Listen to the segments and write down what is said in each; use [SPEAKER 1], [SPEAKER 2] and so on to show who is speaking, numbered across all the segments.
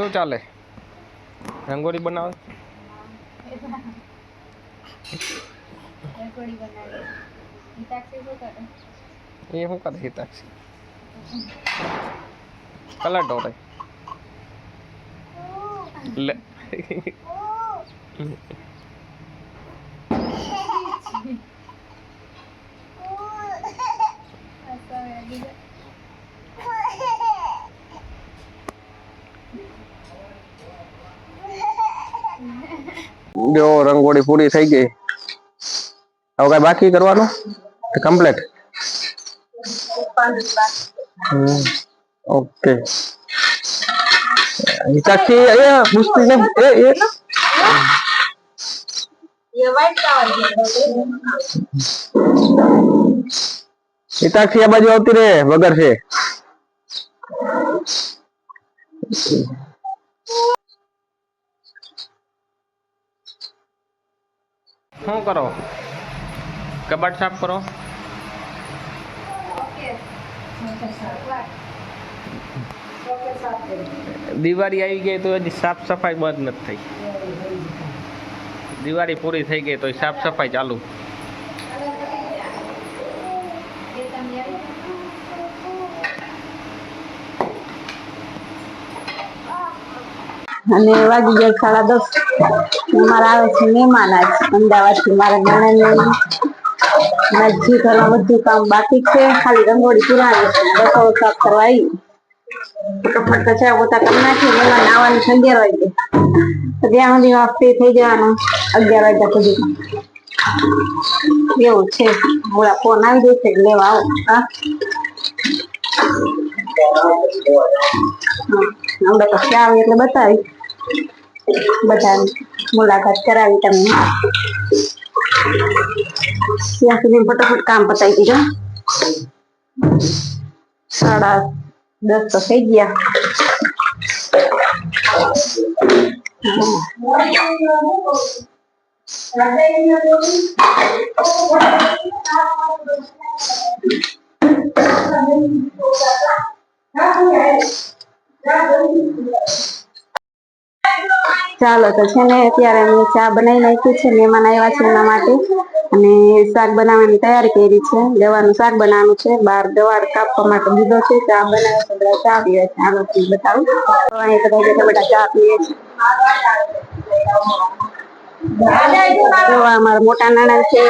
[SPEAKER 1] શું ચાલે? રંગોળી બનાવે?
[SPEAKER 2] રસોડી બનાવી. હિતાક્ષી શું કરે?
[SPEAKER 1] એ શું કરે હિતાક્ષી? કલર ડોરે લે
[SPEAKER 2] હસાવે બીજા
[SPEAKER 1] જો રંગોળી પૂરી થઈ ગઈ. હવે કઈ બાકી કરવાનું? કમ્પ્લીટ ઓકે ને એ હિતાક્ષી આ બાજુ આવતી રે વગર છે. શું કરો? કબાટ સાફ કરો. દિવાળી આવી ગઈ તો હજી સાફ સફાઈ બંધ નથી થઈ. દિવાળી પૂરી થઈ ગઈ તો સાફ સફાઈ ચાલુ.
[SPEAKER 3] અને વાગી ગયા સાડા દસ. મારા આવે છે મહેમાન આજ, અમદાવાદથી મારા નણંદ મારા જે ઘરમાં બધું કામ બાકી છે. ખાલી રંગોળી પુરાણી છે. રસોડું સાફ કરવા આવી ફટાફટ કચરા પોતા કરી નાખી. મહેમાન આવવાની છે અગિયાર વાગે. ત્યાં સુધી ફ્રી થઈ જવાનું. અગિયાર વાગ્યા સુધી. એવું છે. મોડા ફોન આવી જશે એટલે લેવા આવો. હા? હમણાં ક્યાં આવે એટલે બતાવી. બધા મુલાકાત કરાવી તમને ત્યાં સુધી ફટાફટ કામ પતાવી દીધું સાડા દસ તો થઈ ગયા ચાલો, તો છે ને અત્યારે અમે ચા બનાવી નાખી છે, મહેમાન આવ્યા છે એના માટે. અને શાક બનાવવાની તૈયારી કરી છે. દવાનું શાક બનાવવાનું છે. બહાર દવા કાપવા માટે દીધો છે. ચા બનાવે છે, બધા ચા પીવે છે. થી બતાવું. તો અહીં બધા બેઠા બધા ચા પીએ છે. અમારા મોટા નાના છે.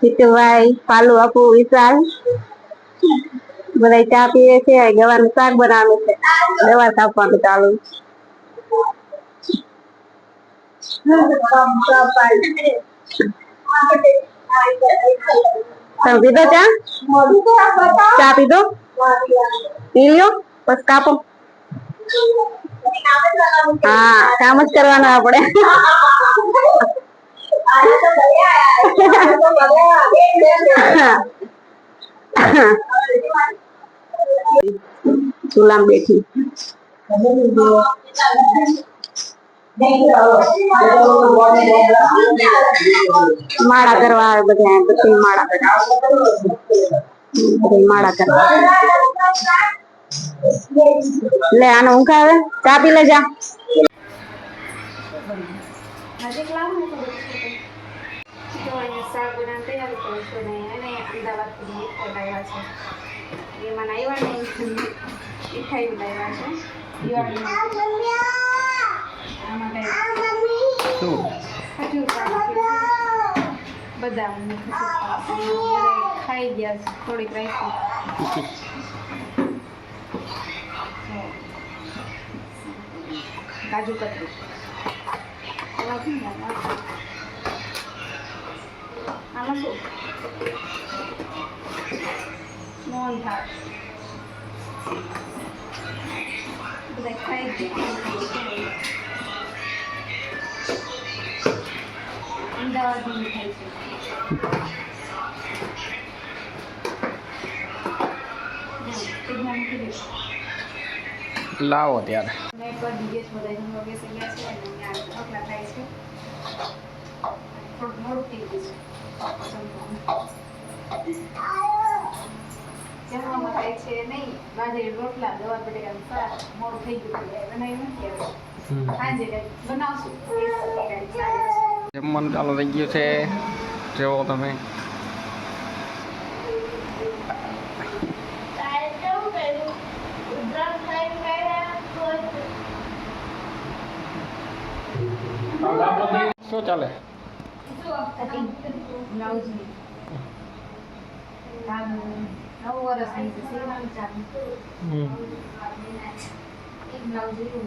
[SPEAKER 3] જીતુભાઈ, પાલુ આપુ વિશાલ. બધા ચા પીવે છે. ગવાનું શાક બનાવવાનું છે. દવા કાપવાનું ચાલુ. તમે પીધો ચા પીધો પી બસ કાપો હા કામ જ કરવાના આપણે ચૂલામાં બેઠી માળા કરવા આવે બધા બધી માળા કરવા બધી માળા કરવા લે આનો ઊંઘ આવે ચા પી લે જા
[SPEAKER 2] નજીક લાવો ને થોડુંક તો અહીંયા શાક બનાવવાની તૈયારી કરું છું ને અને અમદાવાદથી રિપોર્ટ આવ્યા છે એમાં આવ્યા ને મીઠાઈ લાવ્યા છે બધા ખાઈ ગયા થોડીક રાખી કાજુ કતરી? આમાં શું મોહન મીઠાઈ છે ફ્રીજમાં મૂકી દઈશ
[SPEAKER 1] લાવો ત્યારે
[SPEAKER 2] મેં પર ડીએસ બધાય બધા જમવા બેસી છે અને ત્યાં ઓકલા થાય છે થોડું મોડું થઈ ગયું છે. જમવામાં થાય છે નહીં બાજરી રોટલા ગવાર બટેકાનું શાક મોડું થઈ ગયું બનાવ્યું નથી હવે સાંજે કંઈક બનાવશું.
[SPEAKER 1] જમવાનું ચાલુ થઈ ગયું છે. જેવો તમે. શું ચાલે?
[SPEAKER 2] બ્લાઉઝની. કામ નવ વર્ષ છે સીવવાનું ચાલુ. એક બ્લાઉઝ એવું.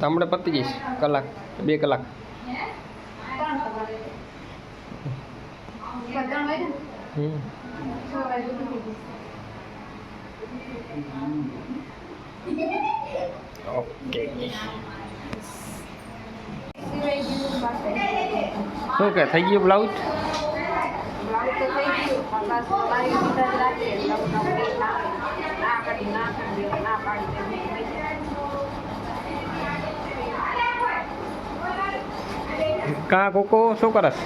[SPEAKER 1] તમને પતી જઈશ કલાક બે કલાક. ઓકે. શું કે થઈ ગયું બ્લાઉઝ
[SPEAKER 2] તો થઈ ગયું. પણ પાછું મારી દીધા જ રાખીએ. બ્લાઉઝના પેજ નાખે. ના કરી ના કરી દે ના પાડી
[SPEAKER 1] કા કોકો શું કરસ?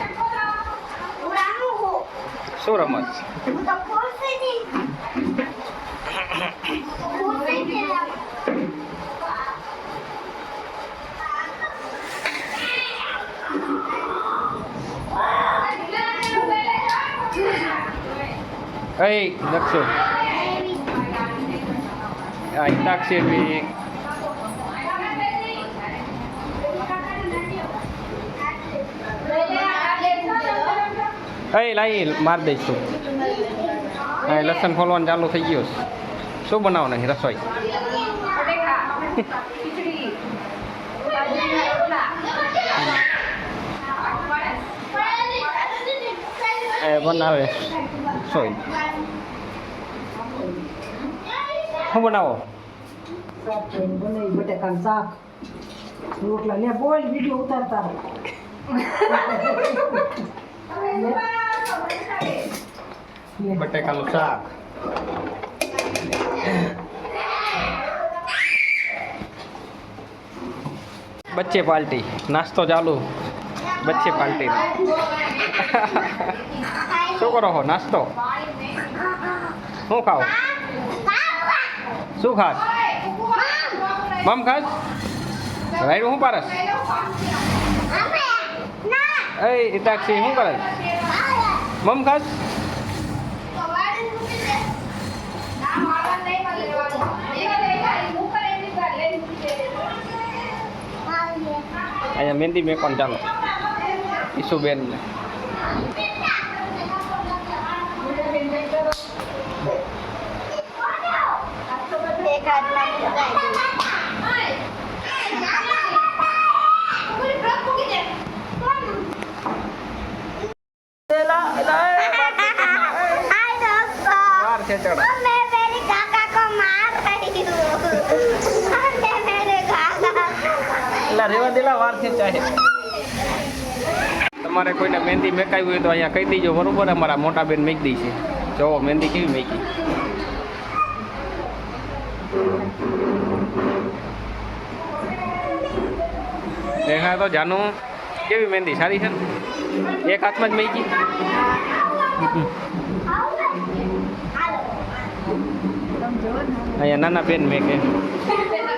[SPEAKER 1] શું રમસ Ê, giấc sụp Anh tác xuyên vì Ê, lấy માર દઈશ તું હા લસણ ફોલવાનું ચાલુ થઈ ગયું છે. શું બનાવવાનું છે રસોઈ
[SPEAKER 2] બટેકા, ખીચડી, બાજરીના રોટલા.
[SPEAKER 1] એ બનાવે રસોઈ શું બનાવો?
[SPEAKER 4] શાક છે બનાવી બટાકાનું શાક. રોટલા લે બોલ વીડિયો ઉતારતા
[SPEAKER 1] બટેકાનું શાક. બચ્ચે પાર્ટી નાસ્તો ચાલુ. બચ્ચે પાર્ટી શું કરો છો નાસ્તો? શું ખાઓ? શું ખાસ? મમ ખાસ? રાઈડ શું પારસ? એ ઇતાક્ષી શું કરે? મમ ખાસ? અહીંયા મહેંદી પણ ચાલો ઈશુબેન રેવા દેલા, વાર તમારે કોઈને મહેંદી મેકાવી હોય તો અહીંયા કહી દીજો, બરોબર? અમારા મોટા બેન મેકી દઈ છે. જોવો મહેંદી કેવી મેકી તો જાનુ, કેવી મહેંદી? સારી છે એક હાથમાં જ મેકી. અહીંયા નાના બેન મેકે ए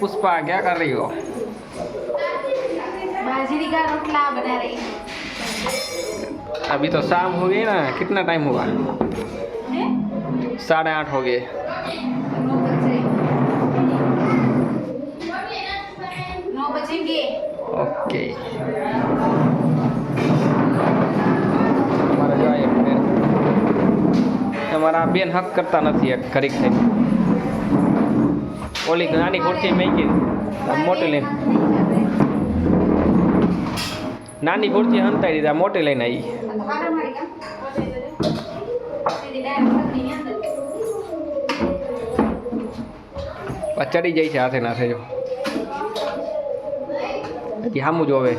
[SPEAKER 1] पुष्पा क्या कर रही हो
[SPEAKER 2] बाजरी का रोटला बना रही हूँ
[SPEAKER 1] अभी तो शाम हो गई ना कितना टाइम हुआ
[SPEAKER 2] हैं?
[SPEAKER 1] साढ़े आठ हो गए
[SPEAKER 2] नौ बजे नौ बजेंगे
[SPEAKER 1] ઓકે અમારે જો આ એક બેન અમારા બેન હક કરતા નથી એક ઘડીક થઈ ઓલી નાની ખુરશી મેકી મોટી લઈને. નાની ખુરશી હંતાઈ દીધા મોટી લઈને આવી ચડી જાય છે હાથે નાથે જો. હજી સામું જોવે.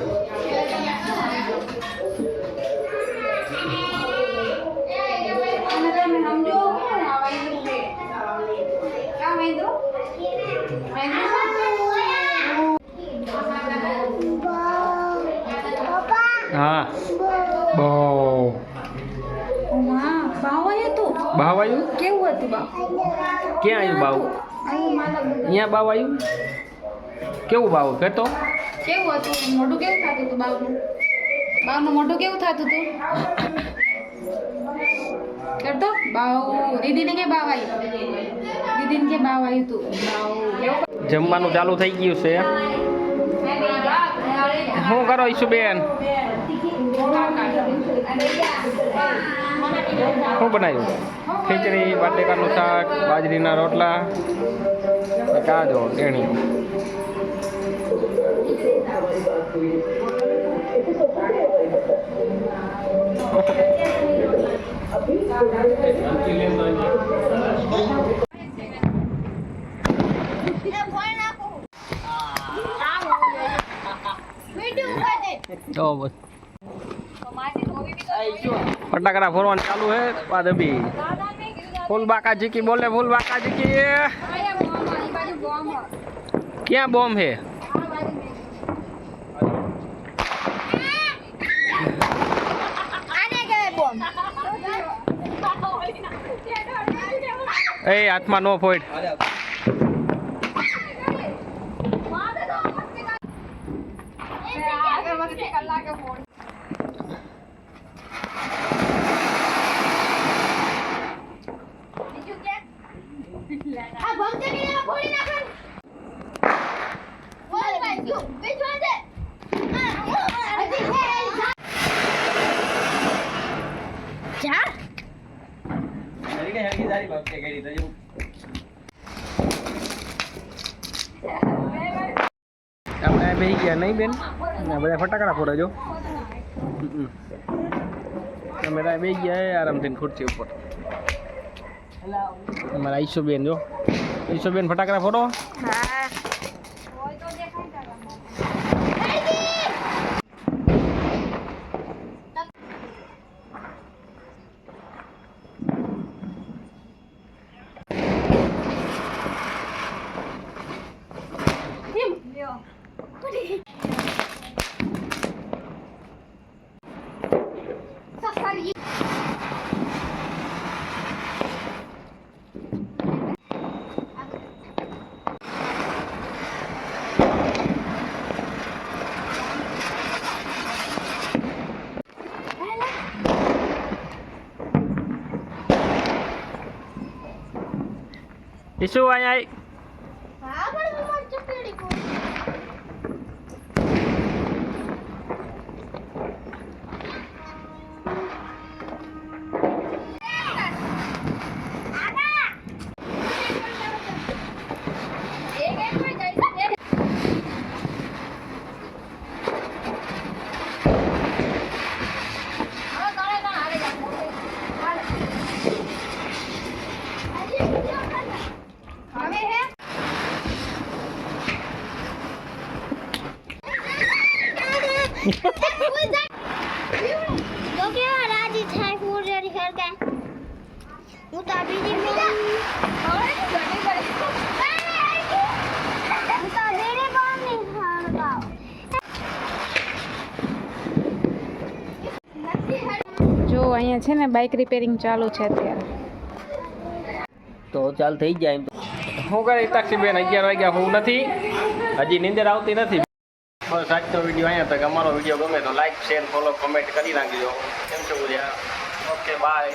[SPEAKER 2] ભાવ
[SPEAKER 1] આવ્યું
[SPEAKER 2] કેવું હતું બાવ?
[SPEAKER 1] ક્યાં આવ્યું
[SPEAKER 2] બાવ?
[SPEAKER 1] અહીંયા બાવ આવ્યું કેવું બાવ? કહેતો
[SPEAKER 2] કેવું હતું? મોઢું કેવું થતું હતું બાવનું? બાવનું મોઢું કેવું થતું હતું? કરતો? બાવ દીદીને કે બાવ આવ્યું દીદીને કે બાવ આવ્યું હતું બાવ
[SPEAKER 1] જમવાનું ચાલુ થઈ ગયું છે. શું કરો ઈશુબેન શું બનાવ્યું? ખીચડી બટેકાનું શાક બાજરીના રોટલા. કાજો ટેણી તો બસ. ફટાકડા ફોરવાનું ચાલુ હે. બાદ અભી ફૂલ બાકાજી કી બોલે ફૂલ બાકાજી કી. ક્યાં બોમ્બ હે? એ હાથમાં નો
[SPEAKER 5] ફોઈટ
[SPEAKER 1] આપણે બેસી ગયા નહીં બેન ને બધા ફટાકડા ફોડે જો અમે બધા બેસી ગયા હે આરામથી ખુરશી ઉપર અમારા ઈશુબેન જો ઈશુબેન ફટાકડા ફોડો
[SPEAKER 5] Di suai
[SPEAKER 2] ai. અહીંયા છે ને બાઇક રિપેરિંગ ચાલુ છે અત્યારે.
[SPEAKER 1] તો ચાલ થઈ જાય એમ હું કરે તાક્ષીબેન અગિયાર વાગ્યા હું નથી. હજી નીંદર આવતી નથી. બસ આજનો વીડિયો અહીંયા તક અમારો વીડિયો ગમે તો લાઈક શેર ફોલો કમેન્ટ કરી નાખજો. કેમ છો બધા? Okay bye